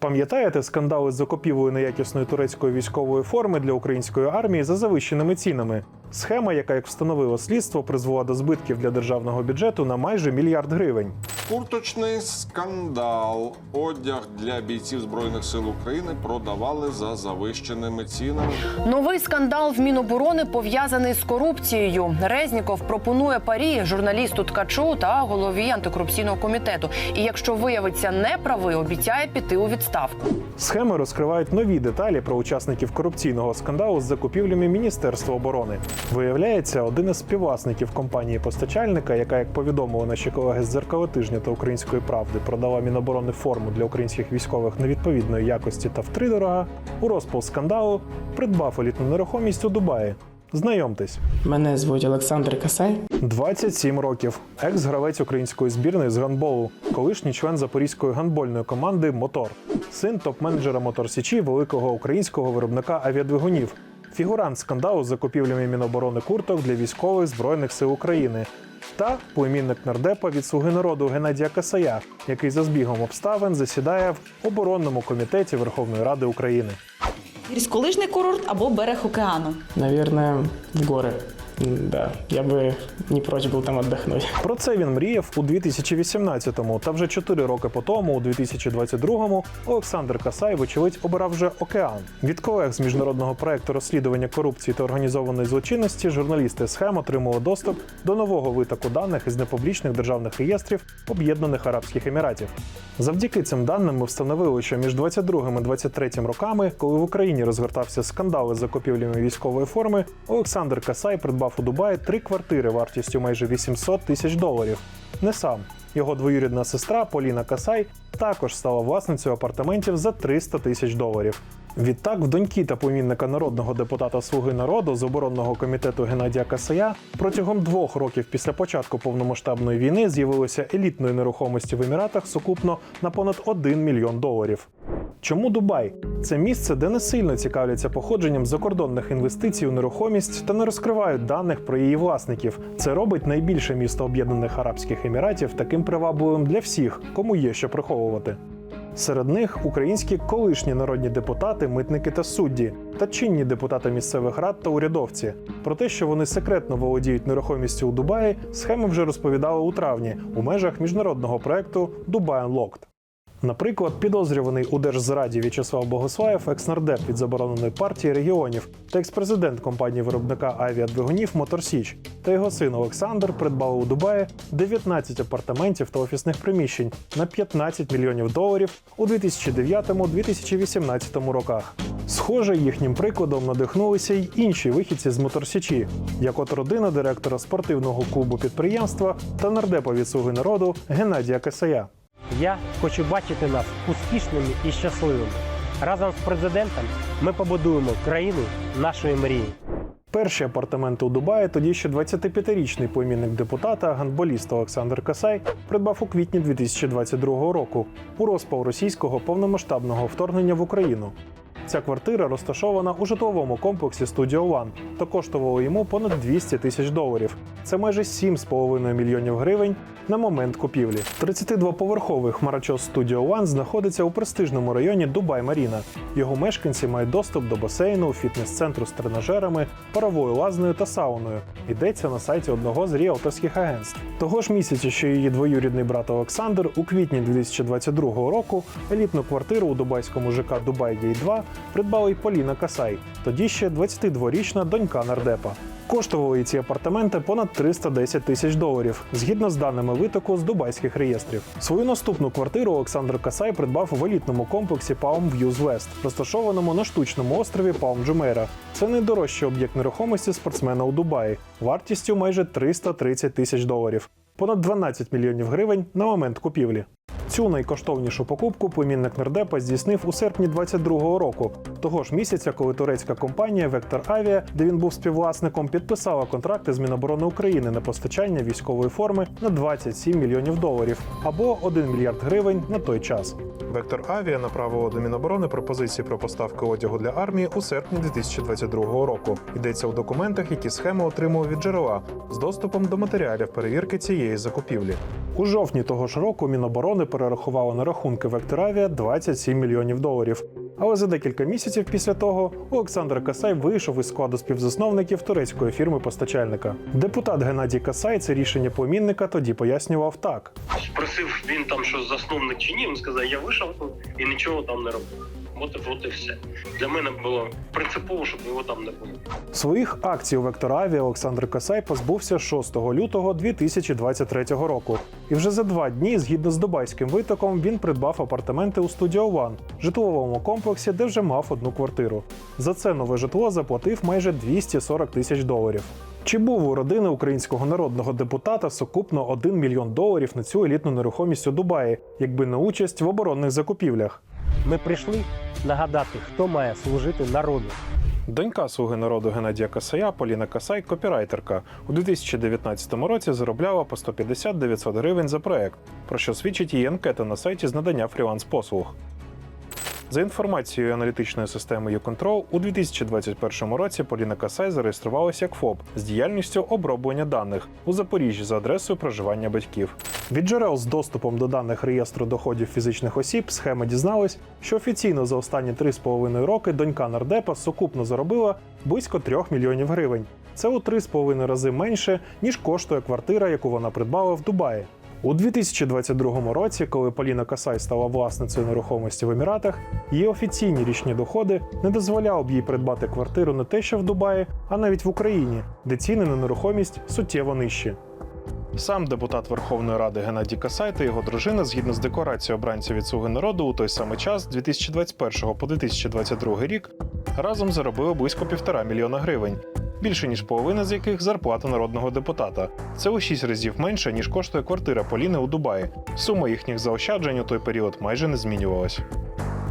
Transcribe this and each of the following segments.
Пам'ятаєте скандали з закупівлею неякісної турецької військової форми для української армії за завищеними цінами? Схема, яка як встановило слідство, призвела до збитків для державного бюджету на майже мільярд гривень. Курточний скандал. Одяг для бійців Збройних сил України продавали за завищеними цінами. Новий скандал в Міноборони пов'язаний з корупцією. Резніков пропонує парі журналісту Ткачу та голові антикорупційного комітету. І якщо виявиться неправий, обіцяє піти у відставку. Схеми розкривають нові деталі про учасників корупційного скандалу з закупівлями Міністерства оборони. Виявляється, один із співвласників компанії постачальника, яка, як повідомили наші колеги з дзеркала тижня та української правди, продала Міноборони форму для українських військових невідповідної якості та втридорога, у розпал скандалу придбав елітну нерухомість у Дубаї. Знайомтесь. Мене звуть Олександр Касай. 27 років. Екс-гравець української збірної з гандболу, колишній член запорізької гандбольної команди Мотор, син топ-менеджера Мотор Січі, великого українського виробника авіадвигунів, фігурант скандалу з закупівлями Міноборони курток для військових збройних сил України. Та племінник нардепа від слуги народу Геннадія Касая, який за збігом обставин засідає в оборонному комітеті Верховної Ради України. Гірськолижний курорт або берег океану. Навірне, в горы. М, Да, я бы не прочь был там отдохнуть. Про це він мріяв у 2018-му, та вже 4 роки по тому, у 2022-му, Олександр Касай, вочевидь, обирав вже океан. Від колег з міжнародного проекту розслідування корупції та організованої злочинності журналісти схем отримали доступ до нового витоку даних із непублічних державних реєстрів Об'єднаних Арабських Еміратів. Завдяки цим даним ми встановили, що між 22 і 23 роками, коли в Україні розгортався скандал із закупівлями військової форми, Олександр Касай придбав у Дубаї три квартири вартістю майже 800 тисяч доларів. Не сам. Його двоюрідна сестра Поліна Касай також стала власницею апартаментів за 300 тисяч доларів. Відтак, в доньки та помінника народного депутата Слуги народу з оборонного комітету Геннадія Касая протягом двох років після початку повномасштабної війни з'явилося елітної нерухомості в Еміратах сукупно на понад 1 мільйон доларів. Чому Дубай? Це місце, де не сильно цікавляться походженням закордонних інвестицій у нерухомість та не розкривають даних про її власників. Це робить найбільше місто Об'єднаних Арабських Еміратів таким привабливим для всіх, кому є що приховувати. Серед них українські колишні народні депутати, митники та судді, та чинні депутати місцевих рад та урядовці. Про те, що вони секретно володіють нерухомістю у Дубаї, схеми вже розповідали у травні у межах міжнародного проекту Dubai Unlocked. Наприклад, підозрюваний у держзраді В'ячеслав Богослаєв, екснардеп від забороненої партії регіонів та експрезидент компанії виробника авіадвигунів Моторсіч та його син Олександр придбали у Дубаї 19 апартаментів та офісних приміщень на 15 мільйонів доларів у 2009-2018 роках. Схоже, їхнім прикладом надихнулися й інші вихідці з Моторсічі, як от родина директора спортивного клубу підприємства та нардепа від «Слуги народу Геннадія Касая. Я хочу бачити нас успішними і щасливими. Разом з президентом ми побудуємо країну нашої мрії. Перші апартаменти у Дубаї тоді ще 25-річний племінник депутата, гандболіст Олександр Касай, придбав у квітні 2022 року у розпал російського повномасштабного вторгнення в Україну. Ця квартира розташована у житловому комплексі Studio One та коштувала йому понад 200 тисяч доларів. Це майже 7,5 мільйонів гривень на момент купівлі. 32-поверховий хмарочос Studio One знаходиться у престижному районі Дубай Маріна. Його мешканці мають доступ до басейну, фітнес-центру з тренажерами, паровою лазнею та сауною. Йдеться на сайті одного з ріелторських агентств. Того ж місяця, що її двоюрідний брат Олександр у квітні 2022 року елітну квартиру у дубайському ЖК Дубай Гей 2 придбала й Поліна Касай, тоді ще 22-річна донька нардепа. Коштували ці апартаменти понад 310 тисяч доларів, згідно з даними витоку з дубайських реєстрів. Свою наступну квартиру Олександр Касай придбав в елітному комплексі Palm Views West, розташованому на штучному острові Palm Jumeirah. Це найдорожчий об'єкт нерухомості спортсмена у Дубаї, вартістю майже 330 тисяч доларів, понад 12 мільйонів гривень на момент купівлі. Цю найкоштовнішу покупку племінник нардепа здійснив у серпні 22-го року, того ж місяця, коли турецька компанія Вектор Авіа, де він був співвласником, підписала контракти з Міноборони України на постачання військової форми на 27 мільйонів доларів або 1 мільярд гривень на той час. Вектор Авіа направило до Міноборони пропозиції про поставки одягу для армії у серпні 2022 року. Йдеться у документах, які схема отримала від джерела з доступом до матеріалів перевірки цієї закупівлі. У жовтні того ж року Міноборони перерахувало на рахунки Векторавія 27 мільйонів доларів. Але за декілька місяців після того Олександр Касай вийшов із складу співзасновників турецької фірми постачальника. Депутат Геннадій Касай це рішення племінника тоді пояснював так: Спросив він там, що засновник чи ні. Він сказав, я вийшов і нічого там не робив. От і все. Для мене було принципово, щоб його там не було. Своїх акцій у Вектораві Олександр Касай позбувся 6 лютого 2023 року. І вже за два дні, згідно з дубайським витоком, він придбав апартаменти у Studio One, житловому комплексі, де вже мав одну квартиру. За це нове житло заплатив майже 240 тисяч доларів. Чи був у родини українського народного депутата сукупно 1 мільйон доларів на цю елітну нерухомість у Дубаї, якби не участь в оборонних закупівлях? Ми прийшли нагадати, хто має служити народу. Донька слуги народу Геннадія Касая Поліна Касай, копірайтерка, у 2019 році заробляла по 150-900 гривень за проект, про що свідчить її анкета на сайті з надання фріланс-послуг. За інформацією аналітичної системи YouControl, у 2021 році Поліна Касай зареєструвалася як ФОП з діяльністю оброблення даних у Запоріжжі за адресою проживання батьків. Від джерел з доступом до даних реєстру доходів фізичних осіб схема дізналась, що офіційно за останні 3,5 роки донька нардепа сукупно заробила близько 3 мільйонів гривень. Це у 3,5 рази менше, ніж коштує квартира, яку вона придбала в Дубаї. У 2022 році, коли Поліна Касай стала власницею нерухомості в Еміратах, її офіційні річні доходи не дозволяли б їй придбати квартиру не те, що в Дубаї, а навіть в Україні, де ціни на нерухомість суттєво нижчі. Сам депутат Верховної Ради Геннадій Касай та його дружина, згідно з декларацією обранця від Слуги народу, у той самий час, з 2021 по 2022 рік, разом заробили близько півтора мільйона гривень, більше ніж половина з яких зарплата народного депутата. Це у шість разів менше, ніж коштує квартира Поліни у Дубаї. Сума їхніх заощаджень у той період майже не змінювалась.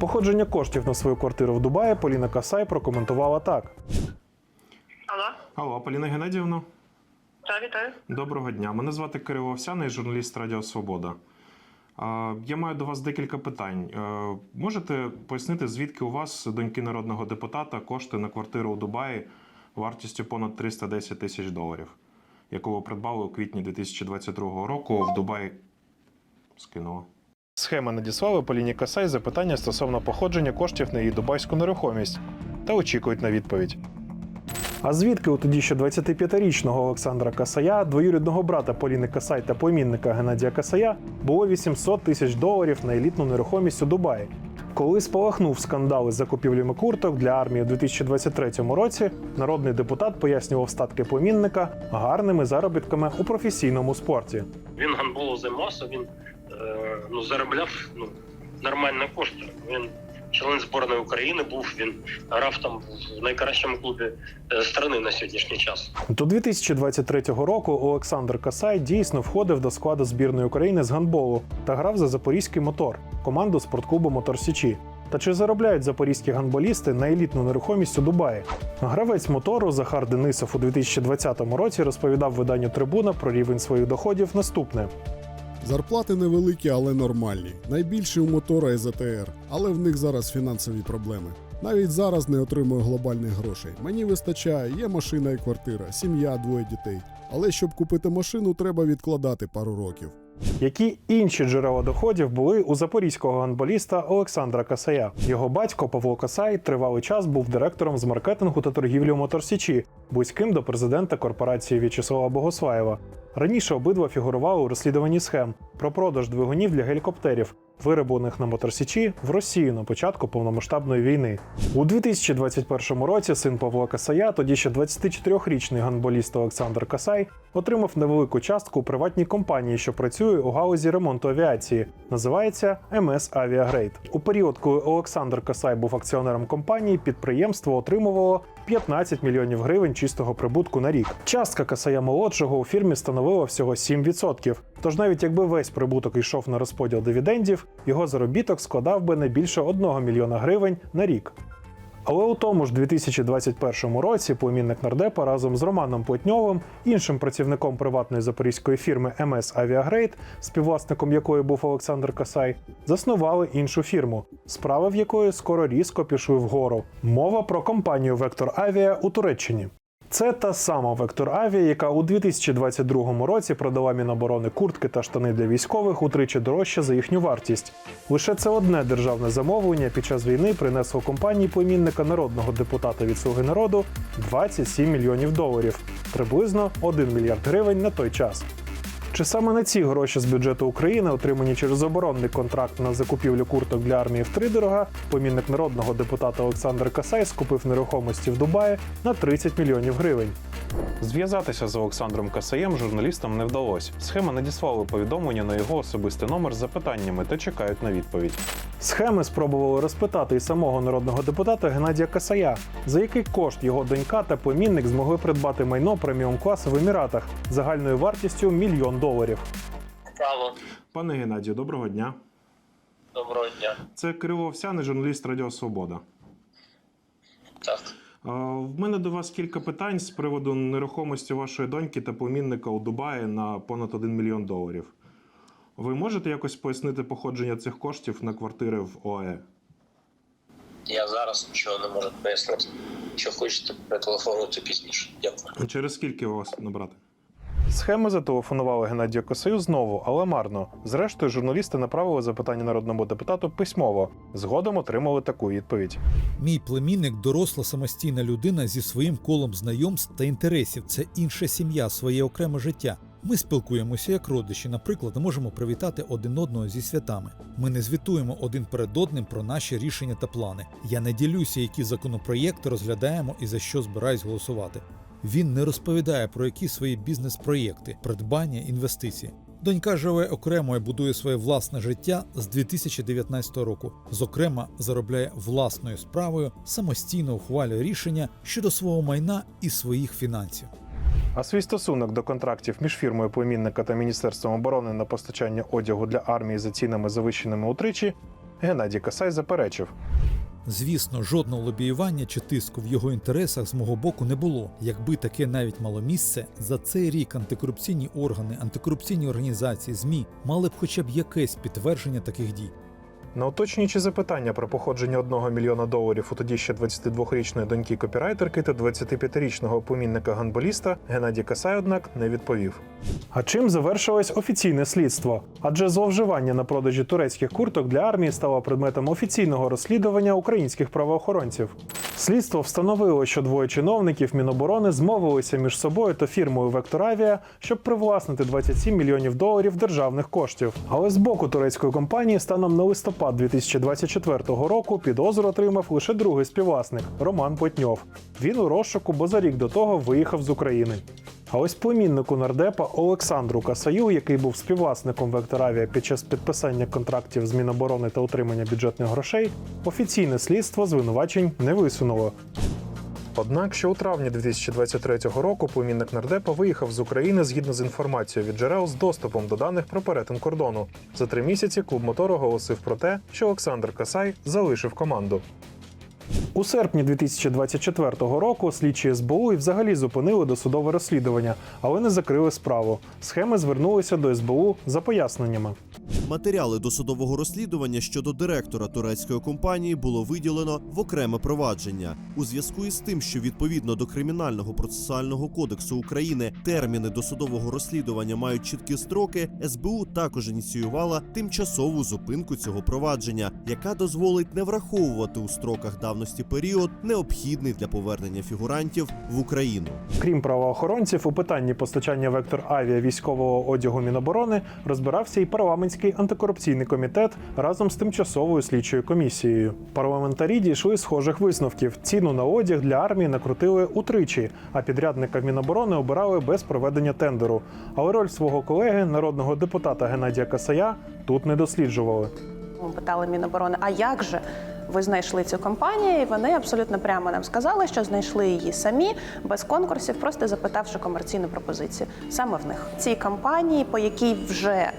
Походження коштів на свою квартиру в Дубаї Поліна Касай прокоментувала так: Алло, Алло, Поліна Геннадіївна. так, вітаю. Доброго дня. Мене звати Кирило Овсяний, журналіст Радіо Свобода. Я маю до вас декілька питань. Е, Можете пояснити, звідки у вас доньки народного депутата кошти на квартиру у Дубаї вартістю понад 310 тисяч доларів, яку ви придбали у квітні 2022 року в Дубаї? Скинула. Схема надіслали Поліні Касай запитання стосовно походження коштів на її дубайську нерухомість та очікують на відповідь. А звідки у тоді ще 25-річного Олександра Касая, двоюрідного брата Поліни Касай та племінника Геннадія Касая, було 800 тисяч доларів на елітну нерухомість у Дубаї? Коли спалахнув скандал із закупівлями курток для армії у 2023 році, народний депутат пояснював статки племінника гарними заробітками у професійному спорті. Він гандболом займався, він е, ну, заробляв ну, нормальні кошти. Він член збірної України був, він грав там в найкращому клубі е, страни на сьогоднішній час. До 2023 року Олександр Касай дійсно входив до складу збірної України з гандболу та грав за запорізький мотор, команду спортклубу Мотор Січі. Та чи заробляють запорізькі гандболісти на елітну нерухомість у Дубаї? Гравець мотору Захар Денисов у 2020 році розповідав виданню Трибуна про рівень своїх доходів наступне. Зарплати невеликі, але нормальні. Найбільші у мотора ЗТР, але в них зараз фінансові проблеми. Навіть зараз не отримую глобальних грошей. Мені вистачає, є машина і квартира, сім'я, двоє дітей. Але щоб купити машину, треба відкладати пару років. Які інші джерела доходів були у запорізького гандболіста Олександра Касая? Його батько Павло Касай тривалий час був директором з маркетингу та торгівлі у Моторсічі, близьким до президента корпорації В'ячеслава Богослаєва. Раніше обидва фігурували у розслідуванні схем про продаж двигунів для гелікоптерів, вироблених на Моторсічі в Росію на початку повномасштабної війни. У 2021 році син Павла Касая, тоді ще 24-річний гандболіст Олександр Касай, отримав невелику частку у приватній компанії, що працює у галузі ремонту авіації. Називається МС Авіагрейд. У період, коли Олександр Касай був акціонером компанії, підприємство отримувало 15 мільйонів гривень чистого прибутку на рік. Частка Касая молодшого у фірмі становила всього 7%. Тож навіть якби весь прибуток йшов на розподіл дивідендів, його заробіток складав би не більше 1 мільйона гривень на рік. Але у тому ж 2021 році племінник нардепа разом з Романом Плетньовим, іншим працівником приватної запорізької фірми МС Авіагрейд, співвласником якої був Олександр Касай, заснували іншу фірму, справи в якої скоро різко пішли вгору. Мова про компанію Вектор Авіа у Туреччині. Це та сама Вектор Авіа, яка у 2022 році продала Міноборони куртки та штани для військових утричі дорожче за їхню вартість. Лише це одне державне замовлення під час війни принесло компанії племінника народного депутата від Слуги народу 27 мільйонів доларів, приблизно 1 мільярд гривень на той час. Чи саме на ці гроші з бюджету України, отримані через оборонний контракт на закупівлю курток для армії втридорога, помінник народного депутата Олександр Касай скупив нерухомості в Дубаї на 30 мільйонів гривень. Зв'язатися з Олександром Касаєм журналістам не вдалося. Схема надіслали повідомлення на його особистий номер з запитаннями та чекають на відповідь. Схеми спробували розпитати і самого народного депутата Геннадія Касая, за який кошт його донька та племінник змогли придбати майно преміум класу в Еміратах загальною вартістю мільйон доларів. Право. Пане Геннадію, доброго дня. Доброго дня. Це Кирило Овсяний, журналіст Радіо Свобода. Так. В мене до вас кілька питань з приводу нерухомості вашої доньки та племінника у Дубаї на понад 1 мільйон доларів. Ви можете якось пояснити походження цих коштів на квартири в ОАЕ? Я зараз нічого не можу пояснити. Що хочете, перетелефонуйте пізніше. Дякую. Через скільки вас набрати? Схеми зателефонували Геннадію Косаю знову, але марно. Зрештою, журналісти направили запитання народному депутату письмово. Згодом отримали таку відповідь. Мій племінник доросла самостійна людина зі своїм колом знайомств та інтересів. Це інша сім'я, своє окреме життя. Ми спілкуємося як родичі, наприклад, можемо привітати один одного зі святами. Ми не звітуємо один перед одним про наші рішення та плани. Я не ділюся, які законопроєкти розглядаємо і за що збираюсь голосувати. Він не розповідає про які свої бізнес-проєкти, придбання, інвестиції. Донька живе окремо і будує своє власне життя з 2019 року. Зокрема, заробляє власною справою, самостійно ухвалює рішення щодо свого майна і своїх фінансів. А свій стосунок до контрактів між фірмою племінника та Міністерством оборони на постачання одягу для армії за цінами завищеними утричі Геннадій Касай заперечив. Звісно, жодного лобіювання чи тиску в його інтересах з мого боку не було. Якби таке навіть мало місце, за цей рік антикорупційні органи, антикорупційні організації, ЗМІ мали б хоча б якесь підтвердження таких дій. На уточнюючі запитання про походження 1 мільйона доларів у тоді ще 22-річної доньки копірайтерки та 25-річного помінника ганболіста Геннадій Касай, однак, не відповів. А чим завершилось офіційне слідство? Адже зловживання на продажі турецьких курток для армії стало предметом офіційного розслідування українських правоохоронців. Слідство встановило, що двоє чиновників Міноборони змовилися між собою та фірмою Векторавія, щоб привласнити 27 мільйонів доларів державних коштів. Але з боку турецької компанії станом на листопад 2024 року підозру отримав лише другий співвласник Роман Потньов. Він у розшуку, бо за рік до того виїхав з України. А ось племіннику нардепа Олександру Касаю, який був співвласником Векторавія під час підписання контрактів з Міноборони та отримання бюджетних грошей, офіційне слідство звинувачень не висунуло. Однак, ще у травні 2023 року племінник нардепа виїхав з України згідно з інформацією від джерел з доступом до даних про перетин кордону. За три місяці клуб мотор оголосив про те, що Олександр Касай залишив команду. У серпні 2024 року слідчі СБУ і взагалі зупинили досудове розслідування, але не закрили справу. Схеми звернулися до СБУ за поясненнями. Матеріали досудового розслідування щодо директора турецької компанії було виділено в окреме провадження у зв'язку із тим, що відповідно до кримінального процесуального кодексу України терміни досудового розслідування мають чіткі строки. СБУ також ініціювала тимчасову зупинку цього провадження, яка дозволить не враховувати у строках давності період, необхідний для повернення фігурантів в Україну. Крім правоохоронців, у питанні постачання вектор авіа військового одягу Міноборони розбирався і парламентський антикорупційний комітет разом з тимчасовою слідчою комісією. Парламентарі дійшли схожих висновків. Ціну на одяг для армії накрутили утричі, а підрядника Міноборони обирали без проведення тендеру. Але роль свого колеги, народного депутата Геннадія Касая, тут не досліджували. Ми питали Міноборони, а як же ви знайшли цю компанію? І вони абсолютно прямо нам сказали, що знайшли її самі без конкурсів, просто запитавши комерційну пропозицію саме в них. Цій компанії, по якій вже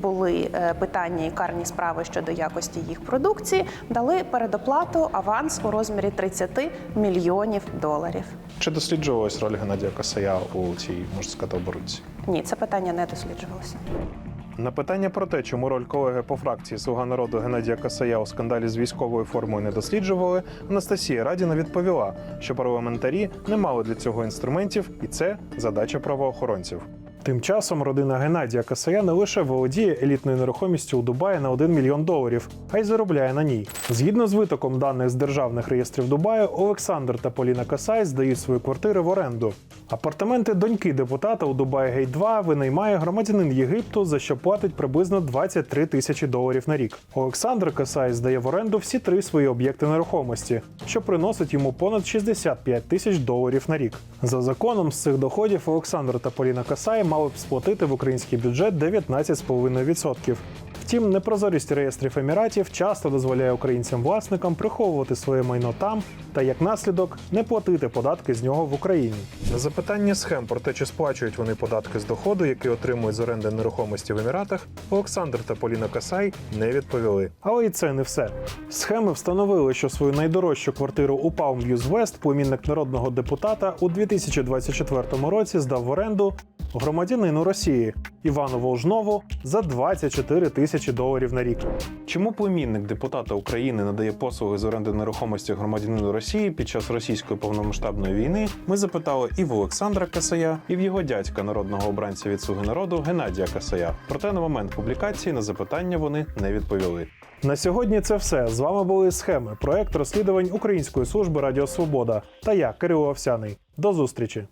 були е, питання і карні справи щодо якості їх продукції, дали передоплату аванс у розмірі 30 мільйонів доларів. Чи досліджувалась роль Геннадія Касая у цій, можна сказати, оборудці? Ні, це питання не досліджувалося. На питання про те, чому роль колеги по фракції Слуга народу Геннадія Касая у скандалі з військовою формою не досліджували, Анастасія Радіна відповіла, що парламентарі не мали для цього інструментів, і це задача правоохоронців. Тим часом родина Геннадія Касая не лише володіє елітною нерухомістю у Дубаї на 1 мільйон доларів, а й заробляє на ній. Згідно з витоком даних з державних реєстрів Дубаю, Олександр та Поліна Касай здають свої квартири в оренду. Апартаменти доньки депутата у Дубай Гейт 2 винаймає громадянин Єгипту, за що платить приблизно 23 тисячі доларів на рік. Олександр Касай здає в оренду всі три свої об'єкти нерухомості, що приносить йому понад 65 тисяч доларів на рік. За законом з цих доходів Олександр та Поліна Касай мали б сплатити в український бюджет 19,5%. Втім, непрозорість реєстрів еміратів часто дозволяє українцям-власникам приховувати своє майно там та як наслідок не платити податки з нього в Україні. На запитання схем про те, чи сплачують вони податки з доходу, який отримують з оренди нерухомості в Еміратах, Олександр та Поліна Касай не відповіли. Але і це не все. Схеми встановили, що свою найдорожчу квартиру у Palm Views West племінник народного депутата у 2024 році здав в оренду громадянину Росії Івану Волжнову за 24 тисячі доларів на рік. Чому племінник депутата України надає послуги з оренди нерухомості громадянину Росії під час російської повномасштабної війни? Ми запитали і в Олександра Касая, і в його дядька народного обранця від Слуги народу Геннадія Касая. Проте на момент публікації на запитання вони не відповіли. На сьогодні це все. З вами були схеми. Проект розслідувань Української служби Радіо Свобода та я, Кирило Овсяний. До зустрічі.